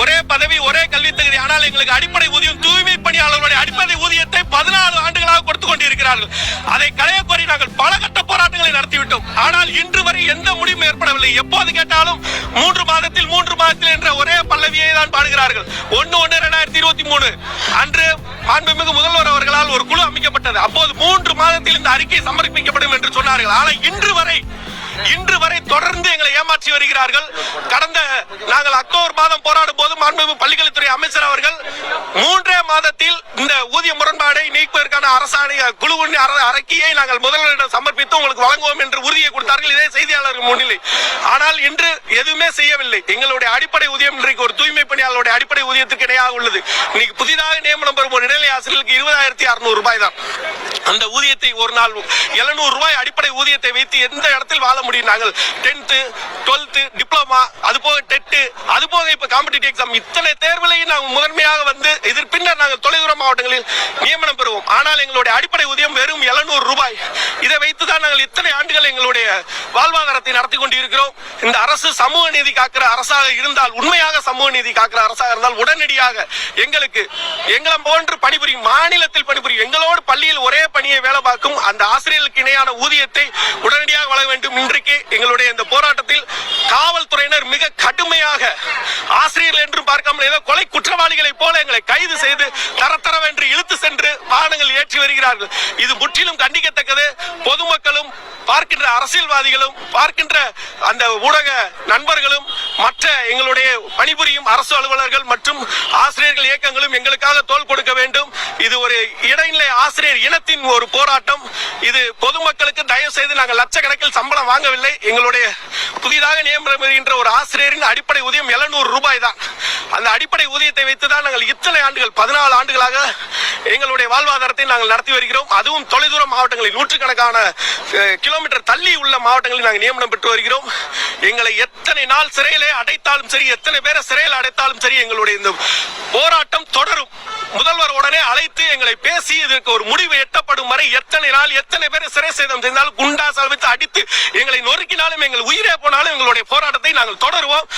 ஒரே பதவி ஒரே கல்வி தகுதி. ஆனால் எங்களுக்கு அடிப்படை ஊதியம் தூய்மை பணியாளர்களுடைய அடிப்படை ஊதியத்தை பதினாலு ஆண்டுகளாக கொடுத்து கொண்டிருக்கிறார்கள். அதை களைய நாங்கள் பல விட்டோம் ஆனால் இன்று வரை எந்த முடிவும் ஏற்படவில்லை. எப்போது கேட்டாலும் மூன்று மாதத்தில் மூன்று மாதத்தில் என்ற ஒரே பல்லவியை தான் பாடுகிறார்கள். ஒன்னு ஒன்னு இரண்டாயிரத்தி இருபத்தி மூணு. அன்று மாண்புமிகு முதல்வர் அவர்களால் ஒரு குழு அமைக்கப்பட்டது. அப்போது மூன்று மாதத்தில் இந்த அறிக்கை சமர்ப்பிக்கப்படும் என்று சொன்னார்கள். ஆனால் இன்று வரை இன்று வரை தொடர்ந்து எங்களை ஏமாற்றி வருகிறார்கள். கடந்த நாங்கள் அக்டோபர் மாதம் போராடும் போது மாண்புமிகு பள்ளிக்கல்வித்துறை அமைச்சர் அவர்கள் மூன்றே மாதத்தில் இந்த நீக்குவதற்கான அரசாணை குழுவின் அற- அறிக்கையை நாங்கள் முதல்வரிடம் சமர்ப்பித்து உங்களுக்கு வழங்குவோம் என்று உறுதியை கொடுத்தார்கள். இதே செய்தியாளர்கள் முன்னிலை. ஆனால் இன்று எதுவுமே செய்யவில்லை. எங்களுடைய அடிப்படை ஊதியம் இன்றைக்கு ஒரு தூய்மை பணியாளருடைய அடிப்படை ஊதியத்துக்கு இடையாக உள்ளது. இன்னைக்கு புதிதாக நியமனம் பெறும் ஒரு இடைநிலை ஆசிரியர்களுக்கு இருபதாயிரத்தி அறுநூறு ரூபாய் தான். அந்த ஊதியத்தை ஒரு நாள் எழுநூறு ரூபாய் அடிப்படை ஊதியத்தை வைத்து எந்த இடத்தில் வாழ முடியும் நாங்கள்? டென்த்து டுவெல்த்து டிப்ளமா அது போக டெட்டு அது போக இப்ப காம்படிட்டிவ் எக்ஸாம் இத்தனை தேர்வுகளையும் நாங்கள் முதன்மையாக வந்து இதற்கு பின்னர் நாங்கள் தொலைதூர மாவட்டங்களில் நியமனம் பெறுவோம். ஆனால் எங்களுடைய அடிப்படை ஊதியம் வெறும் எழுநூறு ரூபாய். இதை வைத்து தான் நாங்கள் இத்தனை ஆண்டுகள் எங்களுடைய வாழ்வாதாரத்தை நடத்தி கொண்டு இருக்கிறோம் இந்த அரசு சமூக நீதி காக்கிற அரசாக இருந்தால் உண்மையாக சமூக நீதி காக்கிற அரசாக இருந்தால் உடனடியாக எங்களுக்கு எங்களை போன்று பணிபுரியும் மாநிலத்தில் பணிபுரியும் எங்களோடு பள்ளியில் ஒரே பணியை வேலை பார்க்கும் அந்த ஆசிரியர்களுக்கு இணையான ஊதியத்தை உடனடியாக வழங்க வேண்டும். இன்றைக்கு எங்களுடைய இந்த போராட்டத்தில் காவல்துறையினர் மிக கடுமையாக ஆசிரியர்கள் என்று பார்க்காமல் ஏதோ கொலை குற்றவாளிகளைப் போல எங்களை கைது செய்து தரத்தரவென்று இழுத்து சென்று ஏற்றி வருகிறார்கள். இது முற்றிலும் கண்டிக்கத்தக்கது. பொதுமக்களும் பார்க்கின்ற அரசியல்வாதிகளும் பார்க்கின்ற அந்த ஊடக நண்பர்களும் மற்ற எங்களுடைய பணிபுரியும் அரசு அலுவலர்கள் மற்றும் ஆசிரியர்கள் இயக்கங்களும் எங்களுக்காக தோல் கொடுக்க வேண்டும். இது ஒரு இடைநிலை ஆசிரியர் இனத்தின் ஒரு போராட்டம். இது பொதுமக்களுக்கு தயவு செய்து நாங்கள் லட்சக்கணக்கில் சம்பளம் வாங்கவில்லை. எங்களுடைய புதிதாக நியமனம் ஒரு ஆசிரியரின் அடிப்படை ஊதியம் 700 ரூபாய் தான் அந்த அடிப்படை ஊதியத்தை வைத்துதான் நாங்கள் இத்தனை ஆண்டுகள் பதினாலு ஆண்டுகளாக எங்களுடைய வாழ்வாதாரத்தை நாங்கள் நடத்தி வருகிறோம். அதுவும் தொலைதூர மாவட்டங்களில் நூற்றுக்கணக்கான கிலோமீட்டர் தள்ளி உள்ள மாவட்டங்களில் நாங்கள் நியமனம் பெற்று வருகிறோம். எங்களை எத்தனை நாள் சிறையிலே அடைத்தாலும் சரி எத்தனை பேரை சிறையில் அடைத்தாலும் சரி எங்களுடைய இந்த போராட்டம் தொடரும். முதல்வர் உடனே அழைத்து எங்களை பேசி இதற்கு ஒரு முடிவு எட்டப்படும் வரை எத்தனை நாள் எத்தனை பேர் சிறை சேதம் செய்தாலும் குண்டா வைத்து அடித்து எங்களை நொறுக்கினாலும் எங்கள் உயிரே போனாலும் எங்களுடைய போராட்டத்தை நாங்கள் தொடருவோம்.